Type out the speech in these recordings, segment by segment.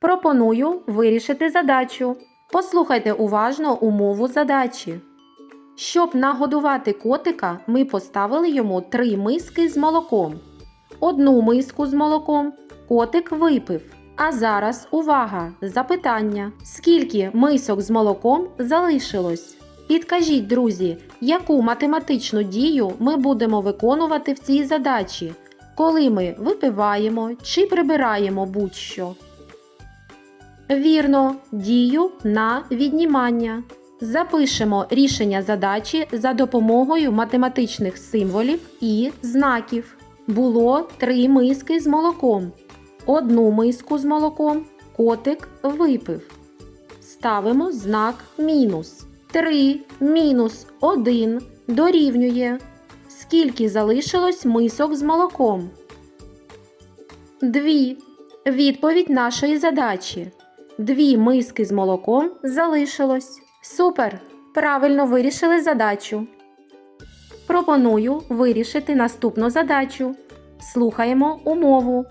Пропоную вирішити задачу. Послухайте уважно умову задачі. Щоб нагодувати котика, ми поставили йому три миски з молоком. Одну миску з молоком котик випив. А зараз увага! Запитання: скільки мисок з молоком залишилось? Підкажіть, друзі, яку математичну дію ми будемо виконувати в цій задачі, коли ми випиваємо чи прибираємо будь-що? Вірно, дію на віднімання. Запишемо рішення задачі за допомогою математичних символів і знаків. Було три миски з молоком. Одну миску з молоком котик випив. Ставимо знак мінус. 3 мінус 1 дорівнює. Скільки залишилось мисок з молоком? Дві. Відповідь нашої задачі. Дві миски з молоком залишилось. Супер! Правильно вирішили задачу. Пропоную вирішити наступну задачу. Слухаємо умову.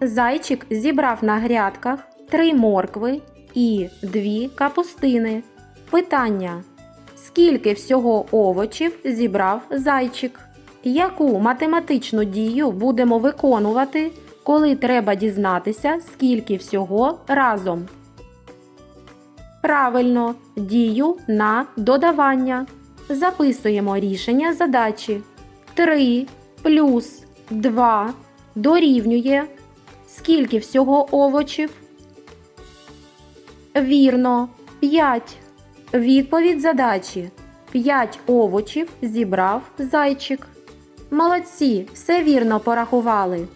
Зайчик зібрав на грядках три моркви і дві капустини. Питання: скільки всього овочів зібрав зайчик? Яку математичну дію будемо виконувати, коли треба дізнатися, скільки всього разом? Правильно, дію на додавання. Записуємо рішення задачі. 3 плюс 2 дорівнює. Скільки всього овочів? Вірно, 5. Відповідь задачі. 5 овочів зібрав зайчик. Молодці, все вірно порахували.